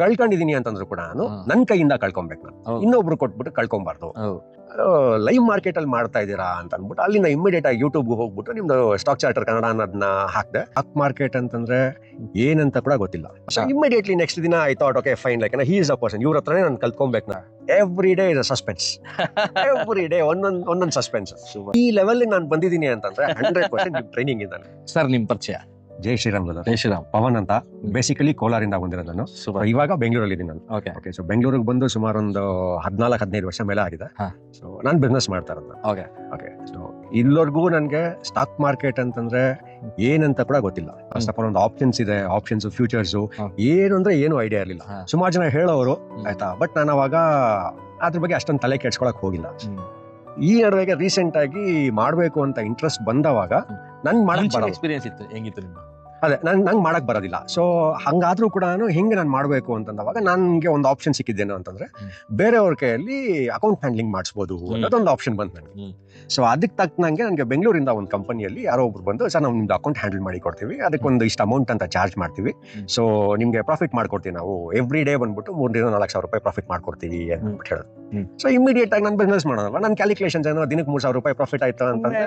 ಕಳ್ಕೊಂಡಿದೀನಿ ಅಂತಂದ್ರು ಕೂಡ ನಾನು. ನನ್ ಕೈಯಿಂದ ಕಳ್ಕೊಬೇಕು ನಾನು. ಇನ್ನೊಬ್ರು ಕೊಟ್ಬಿಟ್ಟು ಕಳ್ಕೊಬಾರ್ದು. ಲೈವ್ ಮಾರ್ಕೆಟ್ ಅಲ್ಲಿ ಮಾಡ್ತಾ ಇದ್ದೀರಾ ಅಂತ ಅಂದ್ಬಿಟ್ಟು ಅಲ್ಲಿಂದ ಇಮಿಡಿಯೇಟ್ ಆಗಿ ಯೂಟ್ಯೂಬ್ ಹೋಗ್ಬಿಟ್ಟು ನಿಮ್ದು ಸ್ಟಾಕ್ ಚಾರ್ಟರ್ ಕನ್ನಡ ಅನ್ನೋದನ್ನ ಹಾಕ್ದೆ. ಅಪ್ ಮಾರ್ಕೆಟ್ ಅಂತಂದ್ರೆ ಏನಂತ ಕೂಡ ಗೊತ್ತಿಲ್ಲ. ಇಮಿಡಿಯೇಟ್ಲಿ ನೆಕ್ಸ್ಟ್ ದಿನ I thought okay fine like he's is a person ಇವ್ರ ಹತ್ರನೇ ನಾನು ಕಲ್ತ್ಕೊಬೇಕು ನಾ every day is suspense every day ಒಂದೊಂದ್ ಒಂದೊಂದ್ ಸಸ್ಪೆನ್ಸ್ ಈ ಲೆವೆಲ್ ನಾನು ಬಂದಿದ್ದೀನಿ ಅಂತಂದ್ರೆ ಹಂಡ್ರೆಡ್ ಪರ್ಸೆಂಟ್ ಟ್ರೈನಿಂಗ್ ಇದ್ದಾನೆ ಸರ್ ನಿಮ್ ಪರಿಚಯ? ಜೈ ಶ್ರೀರಾಮ್ ಬ್ರದರ್ ಜೈ ಶ್ರೀರಾಮ್. ಪವನ್ ಅಂತ ಬೇಸಿಕಲಿ ಕೋಲಾರಿಂದ ಬಂದಿರೋದು ನಾನು ಇವಾಗ ಬೆಂಗಳೂರಲ್ಲಿ ಇದ್ದೀನಿ ನಾನು. ಓಕೆ ಓಕೆ ಸೊ ಬೆಂಗಳೂರಿಗೆ ಬಂದು ಸುಮಾರು ಒಂದು ಹದಿನಾಲ್ಕು ಹದಿನೈದು ವರ್ಷ ಮೇಲೆ ಆಗಿದೆ. ಸೊ ನಾನು ಬಿಸ್ನೆಸ್ ಮಾಡ್ತಾ ಇರೋದು. ಓಕೆ ಓಕೆ ಸೊ ಇಲ್ಲವರೆಗೂ ನನಗೆ ಸ್ಟಾಕ್ ಮಾರ್ಕೆಟ್ ಅಂತಂದ್ರೆ ಏನಂತ ಕೂಡ ಗೊತ್ತಿಲ್ಲ. ಫಸ್ಟ್ ಆಫ್ ಆಲ್ ಒಂದು ಆಪ್ಷನ್ಸ್ ಇದೆ ಆಪ್ಷನ್ಸ್ ಫ್ಯೂಚರ್ಸ್. ಏನು ಅಂದ್ರೆ ಏನು ಐಡಿಯಾ ಇರಲಿಲ್ಲ. ಸುಮಾರು ಜನ ಹೇಳೋರು. ಆಯ್ತಾ? ಬಟ್ ನಾನು ಅವಾಗ ಅದ್ರ ಬಗ್ಗೆ ಅಷ್ಟೊಂದು ತಲೆ ಕೆಡ್ಸ್ಕೊಳಕ್ ಹೋಗಿಲ್ಲ. ಈ ನಡುವೆಗೆ ರೀಸೆಂಟ್ ಆಗಿ ಮಾಡಬೇಕು ಅಂತ ಇಂಟ್ರೆಸ್ಟ್ ಬಂದವಾಗ ನನ್ ಮಾಡಕ್ ಎಕ್ಸ್ಪೀರಿಯನ್ಸ್ ಇತ್ತು ಹೆಂಗಿತ್ತು ನಿಮ್ಮ ಅದೇ ನನ್ ನಂಗೆ ಮಾಡಕ್ ಬರೋದಿಲ್ಲ. ಸೊ ಹಂಗಾದ್ರೂ ಕೂಡ ಹೆಂಗೆ ನಾನು ಮಾಡಬೇಕು ಅಂತಂದವಾಗ ನನಗೆ ಒಂದು ಆಪ್ಷನ್ ಸಿಕ್ಕಿದ್ದೇನು ಅಂತಂದ್ರೆ. ಬೇರೆಯವ್ರ ಕೈಯಲ್ಲಿ ಅಕೌಂಟ್ ಹ್ಯಾಂಡ್ಲಿಂಗ್ ಮಾಡಿಸ್ಬೋದು. ಅನ್ನೋದೊಂದು ಆಪ್ಷನ್ ಬಂತು ನನಗೆ ಸೊ ಅದಕ್ಕೆ ತಕ್ಕನಂಗೆ ನನಗೆ ಬೆಂಗಳೂರಿಂದ ಒಂದು ಕಂಪನಿಯಲ್ಲಿ ಯಾರೋ ಒಬ್ರು ಬಂದು ಸರ್ ನಾವು ನಿಮ್ದು ಅಕೌಂಟ್ ಹ್ಯಾಂಡಲ್ ಮಾಡಿ ಕೊಡ್ತೀವಿ. ಅದಕ್ಕೊಂದು ಇಷ್ಟು ಅಮೌಂಟ್ ಅಂತ ಚಾರ್ಜ್ ಮಾಡ್ತೀವಿ. ಸೊ ನಿಮಗೆ ಪ್ರಾಫಿಟ್ ಮಾಡ್ಕೊಡ್ತೀವಿ ನಾವು. ಎವ್ರಿ ಡೇ ಬಂದ್ಬಿಟ್ಟು ಮೂರರಿಂದ ನಾಲ್ಕು ಸಾವಿರ ರೂಪಾಯಿ ಪ್ರಾಫಿಟ್ ಮಾಡ್ಕೊಡ್ತೀವಿ ಅಂತ ಹೇಳೋದು. ಸೊ ಇಮಿಡಿಯೇಟ್ ಆಗಿ ನಾನು ಬಿಸ್ನೆಸ್ ಮಾಡೋದಲ್ಲ ನನ್ನ ಕ್ಯಾಲ್ಕುಲೇಷನ್ಸ್ ಏನೋ ದಿನಕ್ಕೆ ಮೂರು ಸಾವಿರ ರೂಪಾಯಿ ಪ್ರಾಫಿಟ್ ಆಯ್ತು ಅಂತಂದ್ರೆ.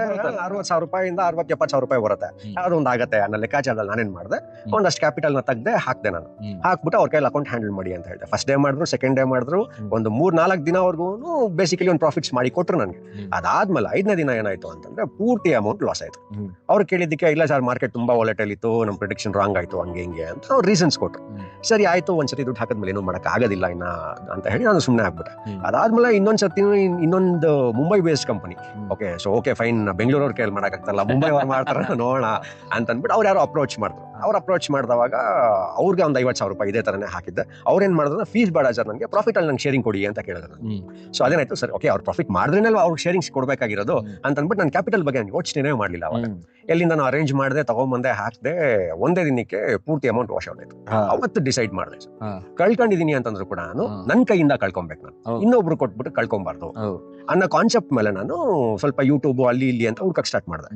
ಅರವತ್ತು ಸಾವಿರ ರೂಪಾಯಿಂದ ಅರವತ್ತು ಎಪ್ಪತ್ತು ಸಾವಿರ ರೂಪಾಯಿ ಬರುತ್ತೆ. ಅದೊಂದು ಆಗುತ್ತೆ. ನನ್ನ ಆಗತ್ತೆ ಲೆಕ್ಕಾಚಾರದಲ್ಲಿ ನಾನೇನ್ ಮಾಡಿದೆ. ಒಂದಷ್ಟು ಕ್ಯಾಪಿಟಲ್ನ ತೆಗ್ದೆ ಹಾಕ್ದೆ ನಾನು. ಹಾಕ್ಬಿಟ್ಟು ಅವ್ರ ಕೈಲಿ ಅಕೌಂಟ್ ಹ್ಯಾಂಡಲ್ ಮಾಡಿ ಅಂತ ಹೇಳಿದೆ. ಫಸ್ಟ್ ಡೇ ಮಾಡಿದ್ರು ಸೆಕೆಂಡ್ ಡೇ ಮಾಡಿದ್ರು. ಒಂದು ಮೂರ್ ನಾಲ್ಕು ದಿನವರೆಗೂ ಬೇಸಿಕಲಿ ಒಂದು ಪ್ರಾಫಿಟ್ಸ್ ಮಾಡಿ ಕೊಟ್ರು ನನಗೆ. ಅದಾದ್ಮೇಲೆ ಐದನೇ ದಿನ ಏನಾಯ್ತು ಅಂತಂದ್ರೆ ಪೂರ್ತಿ ಅಮೌಂಟ್ ಲಾಸ್ ಆಯ್ತು. ಅವ್ರು ಕೇಳಿದ್ದಕ್ಕೆ ಇಲ್ಲ ಸರ್ ಮಾರ್ಕೆಟ್ ತುಂಬಾ ವಾಲೆಟಲ್ ಇತ್ತು ನಮ್ಮ ಪ್ರಿಡಿಕ್ಷನ್ ರಾಂಗ್ ಆಯ್ತು ಹಂಗೆ ಹಿಂಗೆ ಅಂತ ಅವ್ರು ರೀಸನ್ಸ್ ಕೊಟ್ರು. ಸರಿ ಆಯ್ತು ಒಂದ್ಸತಿ ದುಡ್ಡು ಹಾಕಿದ್ಮೇಲೆ ಏನು ಮಾಡಕ್ ಆಗೋದಿಲ್ಲ ಇನ್ನ ಅಂತ ಹೇಳಿ ನಾನು ಸುಮ್ಮನೆ ಆಗ್ಬಿಟ್ಟೆ. ಅದಾದ್ಮೇಲೆ ಇನ್ನೊಂದ್ ಸರ್ತಿ ಇನ್ನೊಂದು Mumbai based company okay so okay fine ಬೆಂಗಳೂರವ್ರ ಮಾಡಕ್ ಆಗ್ತಲ್ಲ ಮುಂಬೈ ಅವ್ರು ಮಾಡ್ತಾರ ನೋಡೋಣ ಅಂತ ಅಂದ್ಬಿಟ್ಟು ಅವ್ರು ಯಾರು ಅಪ್ರೋಚ್ ಮಾಡಿದ್ರು ಅವ್ರು ಅಪ್ರೋಚ್ ಮಾಡಿದವಾಗ ಅವ್ರಿಗೆ ಒಂದು ಐವತ್ತು ಸಾವಿರ ರೂಪಾಯಿ ಇದೇ ತರನೇ ಹಾಕಿದ್ದೆ ಅವ್ರೇನ್ ಮಾಡಿದ್ರು ಫೀಸ್ ಬೇಡ ಸರ್ ನನಗೆ ಪ್ರಾಫಿಟ್ ಅಲ್ಲಿ ನಂಗೆ ಶೇರಿಂಗ್ ಕೊಡಿ ಅಂತ ಕೇಳಿದ್ರು ನಾನು ಸೊ ಅದೇನಾಯ್ತು ಸರ್ ಓಕೆ ಅವ್ರು ಪ್ರಾಫಿಟ್ ಮಾಡಿದ್ರೇನೆ ಅವ್ರಿಗೆ ಶೇರಿಂಗ್ಸ್ ಕೊಡಬೇಕಾಗಿರೋದು. ಅಂತ ಅಂದ್ಬಿಟ್ಟು ನಾನು ಕ್ಯಾಪಿಟಲ್ ಬಗ್ಗೆ ನಾನು ಯೋಚನೆ ಮಾಡಲಿಲ್ಲ ಅವಾಗ. ಎಲ್ಲಿಂದ ನಾನು ಅರೇಂಜ್ ಮಾಡಿದೆ ತಗೊಂಬಂದೆ ಹಾಕಿದೆ ಒಂದೇ ದಿನಕ್ಕೆ ಪೂರ್ತಿ ಅಮೌಂಟ್ ವಾಶ್ ಆಯ್ತು ಹಾ. ಅವತ್ತು ಡಿಸೈಡ್ ಮಾಡಿದೆ ಸರ್ ಕಳ್ಕೊಂಡಿದೀನಿ ಅಂತಂದ್ರು ಕೂಡ ನಾನು. ನನ್ನ ಕೈಯಿಂದ ಕಳ್ಕೊಬೇಕು ನಾನು. ಇನ್ನೊಬ್ರು ಕೊಟ್ಬಿಟ್ಟು ಕಳ್ಕೊಬಾರ್ದು. ಅನ್ನೋ ಕಾನ್ಸೆಪ್ಟ್ ಮೇಲೆ ನಾನು ಸ್ವಲ್ಪ ಯೂಟ್ಯೂಬ್ ಅಲ್ಲಿ ಇಲ್ಲಿ ಅಂತ ಹುಡ್ಕಕ್ ಸ್ಟಾರ್ಟ್ ಮಾಡಿದೆ.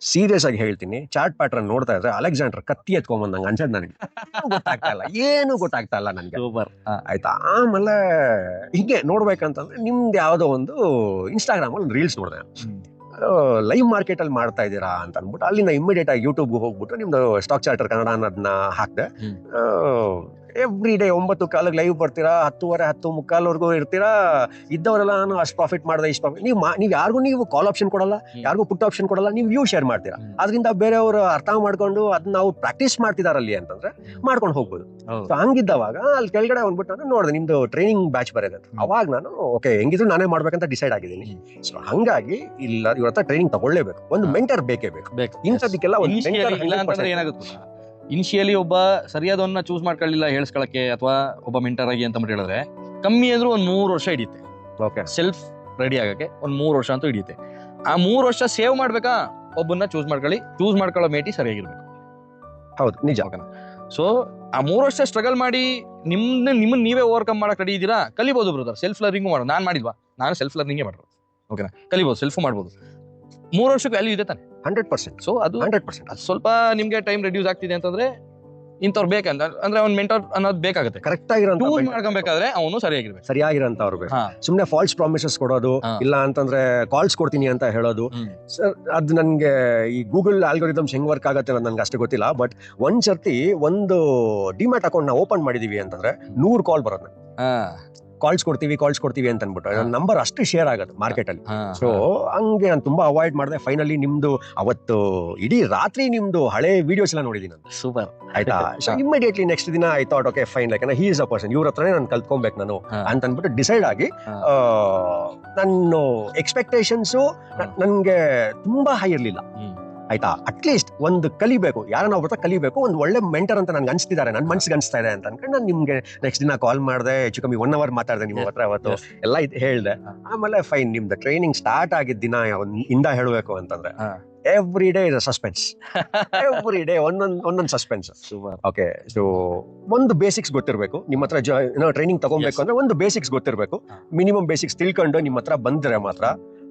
ಸೀರಿಯಸ್ ಆಗಿ ಹೇಳ್ತೀನಿ ಚಾರ್ಟ್ ಪ್ಯಾಟ್ರನ್ ನೋಡ್ತಾ ಇದ್ರೆ ಅಲೆಕ್ಸಾಂಡರ್ ಕತ್ತಿ ಎತ್ಕೊಂಡ್ ನಂಗೆ ಅನ್ಸದ್ ನನಗೆ. ಗೊತ್ತಾಗ್ತಾ ಇಲ್ಲ ಏನು ಗೊತ್ತಾಗ್ತಾ ಇಲ್ಲ ನನ್ಗೆ. ಆಯ್ತಾ? ಆಮೇಲೆ ಹೀಗೆ ನೋಡ್ಬೇಕಂತಂದ್ರೆ ನಿಮ್ದು ಯಾವುದೋ ಒಂದು ಇನ್ಸ್ಟಾಗ್ರಾಮ್ ಅಲ್ಲಿ ರೀಲ್ಸ್ ನೋಡಿದೆ. ಲೈವ್ ಮಾರ್ಕೆಟ್ ಅಲ್ಲಿ ಮಾಡ್ತಾ ಇದ್ದೀರಾ ಅಂತ ಅಂದ್ಬಿಟ್ಟು ಅಲ್ಲಿಂದ ಇಮಿಡಿಯೇಟ್ ಆಗಿ ಯೂಟ್ಯೂಬ್ ಹೋಗ್ಬಿಟ್ಟು ನಿಮ್ದು ಸ್ಟಾಕ್ ಚಾರ್ಟರ್ ಕನ್ನಡ ಅನ್ನೋದನ್ನ ಹಾಕ್ದೆ. ಎವ್ರಿ ಡೇ ಒಂಬತ್ತು ಕಾಲಿಗೆ ಲೈವ್ ಬರ್ತೀರಾ? ಹತ್ತುವರೆ ಹತ್ತು ಮುಕ್ಕಾಲ್ವರೆಗೂ ಇರ್ತೀರಾ? ಇದ್ದವರೆಲ್ಲ ನಾನು ಅಷ್ಟು ಪ್ರಾಫಿಟ್ ಮಾಡಿದೆ ಇಷ್ಟು ಪ್ರಾಫಿಟ್ ನೀವು ನೀವು ಯಾರಿಗೂ ನೀವು ಕಾಲ್ ಆಪ್ಷನ್ ಕೊಡಲ್ಲ. ಯಾರಿಗೂ ಪುಟ್ ಆಪ್ಷನ್ ಕೊಡಲ್ಲ ನೀವು ವ್ಯೂ ಶೇರ್ ಮಾಡ್ತೀರಾ. ಅದರಿಂದ ಬೇರೆಯವರು ಅರ್ಥ ಮಾಡ್ಕೊಂಡು ಅದನ್ನ ನಾವು ಪ್ರಾಕ್ಟೀಸ್ ಮಾಡ್ತಿದಾರಲ್ಲಿ ಅಂತಂದ್ರೆ ಮಾಡ್ಕೊಂಡು ಹೋಗ್ಬೋದು. ಸೊ ಹಂಗಿದ್ದಾವಾಗ ಅಲ್ಲಿ ಕೆಳಗಡೆ ಬಂದ್ಬಿಟ್ಟು ನಾನು ನೋಡಿದೆ ನಿಮ್ದು ಟ್ರೈನಿಂಗ್ ಬ್ಯಾಚ್ ಬರೋದು ಅಂತ. ಅವಾಗ ನಾನು ಓಕೆ ಹೆಂಗಿದ್ರು ನಾನೇ ಮಾಡ್ಬೇಕಂತ ಡಿಸೈಡ್ ಆಗಿದ್ದೀನಿ. ಸೊ ಹಂಗಾಗಿ ಇಲ್ಲ ಇವ್ರ ಹತ್ರ ಟ್ರೈನಿಂಗ್ ತಗೊಳ್ಳೇಬೇಕು. ಒಂದು. ಮೆಂಟರ್ ಬೇಕೇ ಬೇಕು. ಬೇಕು. ಇಂಥದಕ್ಕೆಲ್ಲ ಒಂದು ಅಂತಂದ್ರೆ ಏನಾಗುತ್ತೆ? ಇನಿಷಿಯಲಿ ಒಬ್ಬ ಸರಿಯಾದವನ್ನ ಚೂಸ್ ಮಾಡ್ಕೊಳ್ಳಿಲ್ಲ ಹೇಳ್ಸ್ಕೊಳಕ್ಕೆ ಅಥವಾ ಒಬ್ಬ ಮೆಂಟರ್ ಆಗಿ ಅಂತ ಹೇಳಿದ್ರೆ ಕಮ್ಮಿ ಅಂದ್ರೂ ಒಂದು ಮೂರು ವರ್ಷ ಹಿಡಿಯುತ್ತೆ. ಓಕೆ ಸೆಲ್ಫ್ ರೆಡಿ ಆಗಕ್ಕೆ ಒಂದ್ ಮೂರು ವರ್ಷ ಅಂತೂ ಹಿಡಿಯುತ್ತೆ. ಆ ಮೂರು ವರ್ಷ ಸೇವ್ ಮಾಡ್ಬೇಕಾ? ಒಬ್ಬನ್ನ ಚೂಸ್ ಮಾಡ್ಕೊಳ್ಳಿ ಚೂಸ್ ಮಾಡ್ಕೊಳ್ಳೋ ಮೇಟಿ ಸರಿಯಾಗಿರ್ಬೇಕು. ಹೌದು ನಿಜ. ಸೊ ಆ ಮೂರು ವರ್ಷ ಸ್ಟ್ರಗಲ್ ಮಾಡಿ ನಿಮ್ನ ನಿಮ್ಮನ್ನ ನೀವೇ ಓವರ್ಕಮ್ ಮಾಡಕ್ ರೆಡಿ ಇದ್ದೀರಾ? ಕಲಿಬಹುದು ಬ್ರದರ್ ಸೆಲ್ಫ್ ಲರ್ನಿಂಗ್ ಮಾಡೋದು. ನಾನು ಮಾಡಿದ್ವಾ ನಾನು ಸೆಲ್ಫ್ ಲರ್ನಿಂಗೇ ಮಾಡೋದು ಓಕೆನಾ? ಕಲಿಬಹುದು ಸೆಲ್ಫ್ ಮಾಡ್ಬೋದು. ಮೂರು ವರ್ಷಕ್ಕೆ ವ್ಯಾಲ್ಯೂ ಇದೆ ತಾನೆ. Hundred percent. ಸೊ ಅದು ಹಂಡ್ರೆಡ್ ಪರ್ಸೆಂಟ್. ಅದು ಸ್ವಲ್ಪ ನಿಮ್ಗೆ ಟೈಮ್ ರೆಡ್ಯೂಸ್ ಆಗ್ತಿದೆ ಅಂತಂದ್ರೆ ಇಂಥವ್ರು ಬೇಕಂತ ಅಂದ್ರೆ ಅವ್ನ್ ಮೆಂಟರ್ ಅನ್ನೋದು ಬೇಕಾಗುತ್ತೆ. ಕರೆಕ್ಟ್ ಆಗಿರೋ. ಮಾಡ್ಕೊಬೇಕಾದ್ರೆ ಅವನು ಸರಿಯಾಗಿರ್ಬೇಕು. ಸರಿಯಾಗಿರೋಂಥವ್ರು ಬೇಕು. ಸುಮ್ಮನೆ ಸುಮ್ನೆ ಫಾಲ್ಸ್ ಪ್ರಾಮಿಸಸ್ ಕೊಡೋದು ಇಲ್ಲ ಅಂತಂದ್ರೆ ಕಾಲ್ಸ್ ಕೊಡ್ತೀನಿ ಅಂತ ಹೇಳೋದು. ಅದು ನನಗೆ ಈ ಗೂಗಲ್ ಆಲ್ಗೋರಿದಮ್ಸ್ ಹೆಂಗ್ ವರ್ಕ್ ಆಗುತ್ತೆ ಅನ್ನೋದು ನನಗೆ ಅಷ್ಟು ಗೊತ್ತಿಲ್ಲ ಬಟ್ ಒಂದ್ ಸರ್ತಿ ಒಂದು ಡಿಮ್ಯಾಟ್ ಅಕೌಂಟ್ನ ಓಪನ್ ಮಾಡಿದೀವಿ ಅಂತಂದ್ರೆ ನೂರು ಕಾಲ್ ಬರೋದು ಕಾಲ್ಸ್ ಕೊಡ್ತೀವಿ ಕಾಲ್ಸ್ ಕೊಡ್ತೀವಿ ಅಂತ ಅಂದ್ಬಿಟ್ಟು ನನ್ನ ನಂಬರ್ ಅಷ್ಟು ಶೇರ್ ಆಗುತ್ತೆ ಮಾರ್ಕೆಟ್ ಅಲ್ಲಿ ಹಾ, ಸೊ ಹಂಗೆ ನಾನು ತುಂಬಾ ಅವಾಯ್ಡ್ ಮಾಡಿದೆ. ಫೈನಲಿ ನಿಮ್ದು ಅವತ್ತು ಇಡೀ ರಾತ್ರಿ ನಿಮ್ದು ಹಳೆ ವಿಡಿಯೋಸ್ ಎಲ್ಲ ನೋಡಿದೀನಿ ನಾನು. ಸೂಪರ್ ಆಯ್ತಾ? ಸೊ ಇಮಿಡಿಯೇಟ್ಲಿ ನೆಕ್ಸ್ಟ್ ದಿನ I thought okay fine like he is a person ಇವ್ರ ಹತ್ರನೇ ನಾನು ಕಲ್ತ್ಕೊಬೇಕು ನಾನು ಅಂತ ಅಂದ್ಬಿಟ್ಟು ಡಿಸೈಡ್ ಆಗಿ ನನ್ನ ಎಕ್ಸ್ಪೆಕ್ಟೇಷನ್ಸು ನನಗೆ ತುಂಬಾ ಹೈ ಇರಲಿಲ್ಲ. ಆಯ್ತಾ? ಅಟ್ಲೀಸ್ಟ್ ಒಂದು ಕಲಿಬೇಕು. ಯಾರನ್ನ ಒಬ್ಬರ ಕಲಿಬೇಕು ಒಂದು ಒಳ್ಳೆ ಮೆಂಟರ್ ಅಂತ ನನ್ಗೆ ಅನ್ಸ್ತಿದ್ದಾರೆ ನನ್ನ ಮನ್ಸಿಗೆ ಅನ್ಸ್ತಾ ಇದೆ ಅಂತ ಅನ್ಕೊಂಡು ನಾನು ನಿಮ್ಗೆ ನೆಕ್ಸ್ಟ್ ದಿನ ಕಾಲ್ ಮಾಡಿದೆ. ಹೆಚ್ಚು ಕಮ್ಮಿ ಒನ್ ಅವರ್ ಮಾತಾಡಿದೆ ನಿಮ್ಮ ಹತ್ರ ಅವತ್ತು. ಎಲ್ಲ ಇದು ಹೇಳ್ದೆ. ಆಮೇಲೆ ಫೈನ್ ನಿಮ್ದು ಟ್ರೈನಿಂಗ್ ಸ್ಟಾರ್ಟ್ ಆಗಿದ್ದ ದಿನ ಇಂದ ಹೇಳಬೇಕು ಅಂತಂದ್ರೆ. Every day is suspense every day ಒಂದೊಂದು ಒಂದೊಂದ್ ಸಸ್ಪೆನ್ಸ್ ಓಕೆ ಸೊ ಒಂದು ಬೇಸಿಕ್ಸ್ ಗೊತ್ತಿರಬೇಕು. ನಿಮ್ಮ ಹತ್ರ ಟ್ರೈನಿಂಗ್ ತಗೊಬೇಕು ಅಂದ್ರೆ ಒಂದು ಬೇಸಿಕ್ಸ್ ಗೊತ್ತಿರಬೇಕು. ಮಿನಿಮಮ್ ಬೇಸಿಕ್ಸ್ ತಿಳ್ಕೊಂಡು ನಿಮ್ಮ ಹತ್ರ ಬಂದ್ರೆ ಮಾತ್ರ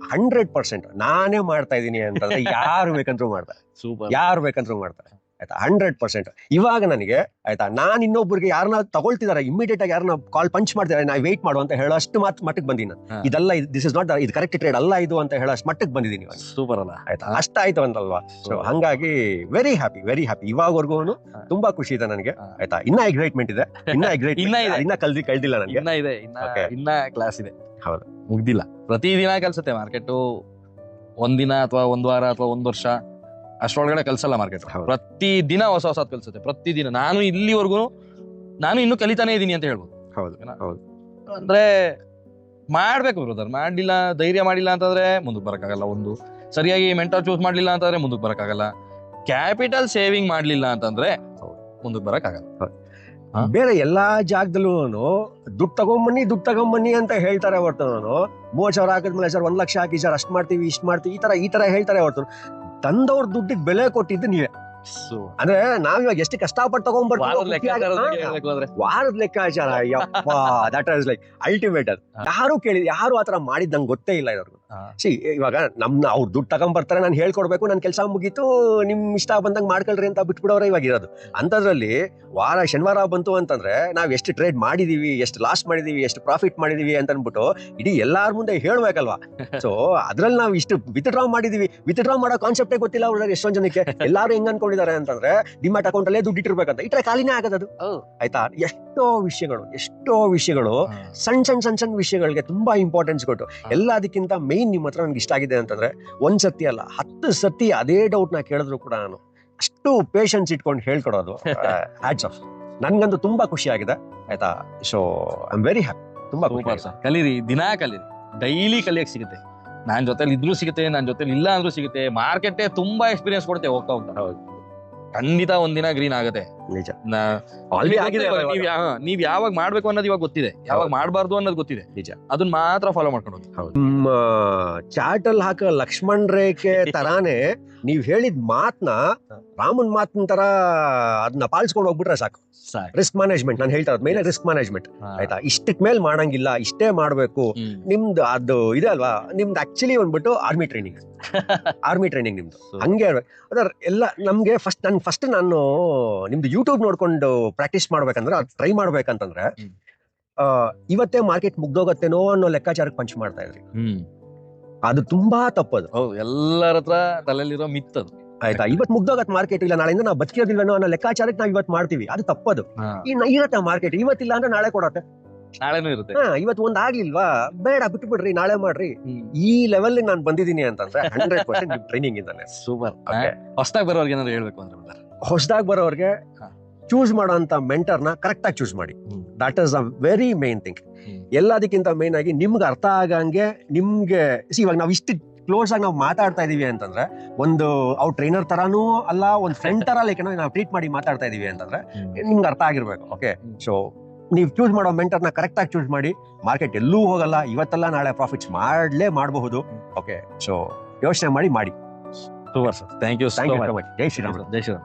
ಹಂಡ್ರೆಡ್ ಪರ್ಸೆಂಟ್ ನಾನೇ ಮಾಡ್ತಾ ಇದ್ದೀನಿ ಅಂತಂದ್ರೆ ಯಾರು ಬೇಕಂದ್ರೂ ಮಾಡ್ತಾರೆ. ಸೂಪರ್ ಯಾರು ಬೇಕಂದ್ರೂ ಮಾಡ್ತಾರೆ. ಆಯ್ತಾ? ಹಂಡ್ರೆಡ್ ಪರ್ಸೆಂಟ್ ಇವಾಗ ನನಗೆ ಆಯ್ತಾ? ನಾನು ಇನ್ನೊಬ್ಬರಿಗೆ ಯಾರನ್ನ ತಗೊಳ್ತಿದಾರೆ ಇಮಿಡಿಯೇಟ್ ಆಗಿ ಯಾರನ್ನ ಕಾಲ್ ಪಂಚ್ ಮಾಡ್ತಿದ್ದಾರೆ ನಾ ವೇಟ್ ಮಾಡು ಅಂತ ಹೇಳೋ ಅಷ್ಟು ಮಾತು ಮಟ್ಟಕ್ಕೆ ಬಂದಿನಿ ನಾನು. ಇದೆಲ್ಲ ದಿಸ್ ಇಸ್ ನಾಟ್ ಇದು ಕರೆಕ್ಟ್ ಟ್ರೇಡ್ ಅಲ್ಲ ಇದು ಅಂತ ಹೇಳೋ ಅಷ್ಟು ಮಟ್ಟಕ್ಕೆ ಬಂದಿದ್ದೀನಿ ಇವಾಗ. ಸೂಪರ್ ಅಲ್ಲ. ಆಯ್ತಾ? ಅಷ್ಟಾಯ್ತು ಅಂತಲ್ವಾ ಸೊ ಹಂಗಾಗಿ ವೆರಿ ಹ್ಯಾಪಿ ವೆರಿ ಹ್ಯಾಪಿ ಇವಾಗವರೆಗೂ. ತುಂಬಾ ಖುಷಿ ಇದೆ ನನಗೆ. ಆಯ್ತಾ? ಇನ್ನ ಎಕ್ಸೈಟ್ಮೆಂಟ್ ಇದೆ. ಇನ್ನ ಎಕ್ಸೈಟ್ಮೆಂಟ್ ಇನ್ನ ಇದೆ. ಇನ್ನ ಕಲ್ದಿ ಕಳ್ದಿಲ್ಲ ನನಗೆ. ಇನ್ನ ಇದೆ. ಇನ್ನ ಇನ್ನ ಕ್ಲಾಸ್ ಇದೆ. ಹೌದು. ಮುಗ್ದಿಲ್ಲ. ಪ್ರತಿದಿನ ಕಲ್ಸುತ್ತೆ ಮಾರ್ಕೆಟ್ ಒಂದಿನ ಅಥವಾ ಒಂದ್ ವಾರ ಅಥವಾ ಒಂದ್ ವರ್ಷ. ಅಷ್ಟರೊಳಗಡೆ ಕಲ್ಸಲ್ಲ ಮಾರ್ಕೆಟ್. ಪ್ರತಿ ದಿನ ಹೊಸ ಹೊಸ ಕಲ್ಸುತ್ತೆ. ಪ್ರತಿದಿನ ನಾನು ಇಲ್ಲಿವರೆಗೂ ನಾನು ಇನ್ನೂ ಕಲಿತಾನೆ ಇದ್ದೀನಿ ಅಂತ ಹೇಳ್ಬೋದು. ಹೌದು ಹೌದು. ಅಂದ್ರೆ ಮಾಡ್ಬೇಕು ಬ್ರದರ್ ಮಾಡ್ಲಿಲ್ಲ ಧೈರ್ಯ ಮಾಡಿಲ್ಲ ಅಂತಂದ್ರೆ ಮುಂದಕ್ಕೆ ಬರಕ್ಕಾಗಲ್ಲ ಒಂದು. ಸರಿಯಾಗಿ ಮೆಂಟರ್ ಚೂಸ್ ಮಾಡ್ಲಿಲ್ಲ ಅಂತಂದ್ರೆ ಮುಂದಕ್ಕೆ ಬರಕ್ಕಾಗಲ್ಲ. ಕ್ಯಾಪಿಟಲ್ ಸೇವಿಂಗ್ ಮಾಡ್ಲಿಲ್ಲ ಅಂತಂದ್ರೆ. ಮುಂದಕ್ಕೆ ಬರಕ್ಕಾಗಲ್ಲ. ಬೇರೆ ಎಲ್ಲಾ ಜಾಗದಲ್ಲೂ ದುಡ್ಡು ತಗೊಂಬನ್ನಿ ದುಡ್ಡು ತಗೊಂಬನ್ನಿ ಅಂತ ಹೇಳ್ತಾರೆ ಹೊರತು ನಾನು ಮೂವತ್ ಸಾವಿರ ಹಾಕಿದ್ಮೇಲೆ ಸರ್ ಒಂದ್ ಲಕ್ಷ ಹಾಕಿ ಸರ್ ಅಷ್ಟ್ ಮಾಡ್ತೀವಿ ಇಷ್ಟ್ ಮಾಡ್ತೀವಿ ಈ ತರ ಈ ತರ ಹೇಳ್ತಾರೆ ಹೊರತು. ತಂದವ್ರ ದುಡ್ಡಿಗೆ ಬೆಲೆ ಕೊಟ್ಟಿದ್ದು ನೀವೇ. ಅಂದ್ರೆ ನಾವ್ ಇವಾಗ ಎಷ್ಟು ಕಷ್ಟಪಟ್ಟು ತಗೊಂಡ್ಬರ್ತೀವಿ ವಾರದ ಲೆಕ್ಕಾಚಾರ ಯಪ್ಪ ದಟ್ ಇಸ್ ಲೈಕ್ ಅಲ್ಟಿಮೇಟ್ ಅದು. ಯಾರು ಕೇಳಿದ್ ಯಾರು ಆತರ ಮಾಡಿದ್ ನಂಗೆ ಗೊತ್ತೇ ಇಲ್ಲ ಇವ್ರಿಗೆ. ಸಿ ಇವಾಗ ನಮ್ ಅವ್ರು ದುಡ್ಡು ತಗೊಂಡ್ಬರ್ತಾರೆ ನಾನು ಹೇಳ್ಕೊಡ್ಬೇಕು ನನ್ ಕೆಲಸ ಮುಗೀತು ನಿಮ್ ಇಷ್ಟ ಬಂದಂಗ್ ಮಾಡ್ಕೊಳ್ರಿ ಅಂತ ಬಿಟ್ಬಿಡೋರೆ ಇವಾಗ ಇರೋದು. ಅಂತದ್ರಲ್ಲಿ ವಾರ ಶನಿವಾರ ಬಂತು ಅಂತಂದ್ರೆ ನಾವ್ ಎಷ್ಟು ಟ್ರೇಡ್ ಮಾಡಿದೀವಿ ಎಷ್ಟು ಲಾಸ್ ಮಾಡಿದೀವಿ ಎಷ್ಟು ಪ್ರಾಫಿಟ್ ಮಾಡಿದೀವಿ ಅಂತ ಅನ್ಬಿಟ್ಟು ಇಡೀ ಎಲ್ಲಾರ ಮುಂದೆ ಹೇಳ್ಬೇಕಲ್ವಾ. ಸೊ ಅದ್ರಲ್ಲಿ ನಾವು ಇಷ್ಟು ವಿತ್ ಡ್ರಾ ಮಾಡಿದೀವಿ. ವಿತ್ ಡ್ರಾ ಮಾಡೋ ಕಾನ್ಸೆಪ್ಟೇ ಗೊತ್ತಿಲ್ಲ ಅವ್ರ ಎಷ್ಟೊಂದ್ ಜನಕ್ಕೆ. ಎಲ್ಲಾರು ಹೆಂಗ್ ಅನ್ಕೊಂಡಿದ್ದಾರೆ ಅಂತಂದ್ರೆ ಡಿಮ್ಯಾಟ್ ಅಕೌಂಟ್ ಅಲ್ಲೇ ದುಡ್ಡು ಇಟ್ಟಿರ್ಬೇಕಂತ. ಇಟ್ರೆ ಖಾಲಿನೇ ಆಗದದು. ಆಯ್ತಾ? ಎಷ್ಟೋ ವಿಷಯಗಳು ಎಷ್ಟೋ ವಿಷಯಗಳು ಸಣ್ಣ ಸಣ್ಣ ಸಣ್ಣ ಸಣ್ಣ ವಿಷಯಗಳಿಗೆ ತುಂಬಾ ಇಂಪಾರ್ಟೆನ್ಸ್ ಕೊಟ್ಟು ಎಲ್ಲದಕ್ಕಿಂತ ಮೇನ್ ನಿಮ್ಮ ಹತ್ರ ನನ್ಗೆ ಇಷ್ಟ ಆಗಿದೆ ಅಂತಂದ್ರೆ ಒಂದ್ ಸತಿ ಅಲ್ಲ ಹತ್ತು ಸತಿ ಅದೇ ಡೌಟ್ನ ಕೇಳಿದ್ರು ಕೂಡ ನಾನು ಅಷ್ಟು ಪೇಷನ್ಸ್ ಇಟ್ಕೊಂಡು ಹೇಳ್ಕೊಡೋದು. ಹ್ಯಾಟ್ಸ್ ಆಫ್ ನನ್ಗಂತೂ ತುಂಬಾ ಖುಷಿ ಆಗಿದೆ. ಆಯ್ತಾ? So I am very happy ತುಂಬಾ ಕಲೀರಿ ದಿನಾ ಕಲೀರಿ. ಡೈಲಿ ಕಲಿಯಕ್ಕೆ ಸಿಗುತ್ತೆ. ನಾನ್ ಜೊತೆಲಿ ಇದ್ರೂ ಸಿಗುತ್ತೆ ನನ್ನ ಜೊತೆಲಿ ಇಲ್ಲ ಅಂದ್ರೂ ಸಿಗುತ್ತೆ. ಮಾರ್ಕೆಟ್ ತುಂಬಾ ಎಕ್ಸ್ಪೀರಿಯನ್ಸ್ ಕೊಡುತ್ತೆ ಹೋಗ್ತಾ ಹೋಗ್ತಾ. ಖಂಡಿತ ಒಂದಿನ ಗ್ರೀನ್ ಆಗುತ್ತೆ. ನಿಜ. ನೀವ್ ಯಾವಾಗ ಮಾಡ್ಬೇಕು ಅನ್ನೋದು ಇವಾಗ ಗೊತ್ತಿದೆ. ಯಾವಾಗ ಮಾಡಬಾರ್ದು ಅನ್ನೋದು ಗೊತ್ತಿದೆ. ನಿಜ. ಅದನ್ನ ಮಾತ್ರ ಫಾಲೋ ಮಾಡ್ಕೊಂಡು ಹೋಗಿ. ನಿಮ್ಮ ಚಾಟ್ ಅಲ್ಲಿ ಹಾಕೋ ಲಕ್ಷ್ಮಣ್ ರೇಖೆ ತರಾನೇ ನೀವ್ ಹೇಳಿದ ಮಾತ್ನ ರಾಮನ್ ಮಾತಿನ ತರ ಅದನ್ನ ಪಾಲಿಸ್ಕೊಂಡು ಹೋಗ್ಬಿಟ್ರೆ ಸಾಕು. ಸಾಕು. ರಿಸ್ಕ್ ಮ್ಯಾನೇಜ್ಮೆಂಟ್ ನಾನು ಹೇಳ್ತಾ ಇರೋದು ಮೇಲೆ ರಿಸ್ಕ್ ಮ್ಯಾನೇಜ್ಮೆಂಟ್ ಆಯ್ತಾ? ಇಷ್ಟಕ್ ಮೇಲೆ ಮಾಡಂಗಿಲ್ಲ ಇಷ್ಟೇ ಮಾಡ್ಬೇಕು. ನಿಮ್ದು ಅದು ಇದೆ ಅಲ್ವಾ? ನಿಮ್ದು ಆಕ್ಚುಲಿ ಬಂದ್ಬಿಟ್ಟು ಆರ್ಮಿ ಟ್ರೈನಿಂಗ್ ಆರ್ಮಿ ಟ್ರೈನಿಂಗ್ ನಿಮ್ದು. ಹಂಗೆ. ಅದರ ಎಲ್ಲ ನಮ್ಗೆ ಫಸ್ಟ್ ನಾನು ಫಸ್ಟ್ ನಾನು ನಿಮ್ದು ಯೂಟ್ಯೂಬ್ ನೋಡ್ಕೊಂಡು ಪ್ರಾಕ್ಟೀಸ್ ಮಾಡ್ಬೇಕಂದ್ರೆ ಅದು ಟ್ರೈ ಮಾಡ್ಬೇಕಂತಂದ್ರೆ ಇವತ್ತೇ ಮಾರ್ಕೆಟ್ ಮುಗ್ದೋಗತ್ತೇನೋ ಅನ್ನೋ ಲೆಕ್ಕಾಚಾರಕ್ಕೆ ಪಂಚ್ ಮಾಡ್ತಾ ಇದ್ರಿ. ಅದು ತುಂಬಾ ತಪ್ಪದು. ಹೌದು ಎಲ್ಲರ ಹತ್ರ ತಲೆಯಲ್ಲಿರೋ ಮಿತ್ ಅದು. ಆಯ್ತಾ? ಇವತ್ತು ಮುಗ್ದೋಗತ್ ಮಾರ್ಕೆಟ್ ಇಲ್ಲ ನಾಳೆಯಿಂದ ನಾವು ಬದುಕಿರೋದಿಲ್ವನೋ ಅನ್ನೋ ಲೆಕ್ಕಾಚಾರಕ್ಕೆ ನಾವು ಇವತ್ತು ಮಾಡ್ತೀವಿ. ಅದು ತಪ್ಪದು. ಇನ್ನ ಇರತ್ತೆ ಮಾರ್ಕೆಟ್ ಇವತ್ತಿಲ್ಲ ಅಂದ್ರೆ ನಾಳೆ ಕೊಡತ್ತೆ. ನಾಳೆನೂ ಇರುತ್ತೆ. ಹಾ ಇವತ್ತು ಒಂದ್ ಆಗ್ಲಿಲ್ವಾ? ಬೇಡ ಬಿಟ್ಬಿಡ್ರಿ ನಾಳೆ ಮಾಡ್ರಿ. ಈ ಲೆವೆಲ್ ನಾನು ಬಂದಿದ್ದೀನಿ ಅಂತಂದ್ರೆ ಹಂಡ್ರೆಡ್ ಪರ್ಸೆಂಟ್ ಟ್ರೈನಿಂಗ್ ಇಂದಾನೆ. ಸೂಪರ್. ಹೊಸದಾಗ ಬರೋರ್ಗೆ ಏನಾದ್ರು ಹೇಳ್ಬೇಕು ಅಂದ್ರೆ? ಹೊಸದಾಗಿ ಬರೋರ್ಗೆ. ಚೂಸ್ ಮಾಡೋಂತ ಮೆಂಟರ್ನ ಕರೆಕ್ಟಾಗಿ ಚೂಸ್ ಮಾಡಿ. That is a very main thing. ಎಲ್ಲದಕ್ಕಿಂತ ಮೇನ್ ಆಗಿ ನಿಮ್ಗೆ ಅರ್ಥ ಆಗಂಗೆ ನಿಮ್ಗೆ ಇವಾಗ ನಾವು ಇಷ್ಟು ಕ್ಲೋಸ್ ಆಗಿ ನಾವು ಮಾತಾಡ್ತಾ ಇದೀವಿ ಅಂತಂದ್ರೆ ಒಂದು ಅವ್ರ ಟ್ರೈನರ್ ತರಾನು ಅಲ್ಲ ಒಂದು ಫ್ರೆಂಡ್ ತರ ಲೈಕ್ ನಾವು ಟ್ರೀಟ್ ಮಾಡಿ ಮಾತಾಡ್ತಾ ಇದೀವಿ ಅಂತಂದ್ರೆ ನಿಮ್ಗೆ ಅರ್ಥ ಆಗಿರ್ಬೇಕು ಓಕೆ. ಸೊ ನೀವು ಚೂಸ್ ಮಾಡೋ ಮೆಂಟರ್ನ ಕರೆಕ್ಟ್ ಆಗಿ ಚೂಸ್ ಮಾಡಿ ಮಾರ್ಕೆಟ್ ಎಲ್ಲೂ ಹೋಗಲ್ಲ ಇವತ್ತೆಲ್ಲ ನಾಳೆ ಪ್ರಾಫಿಟ್ಸ್ ಮಾಡಲೇ ಮಾಡಬಹುದು ಓಕೆ ಸೊ ಯೋಚನೆ ಮಾಡಿ ಮಾಡಿ. Super sir thank you thank you much Jai Shriram Jai Shriram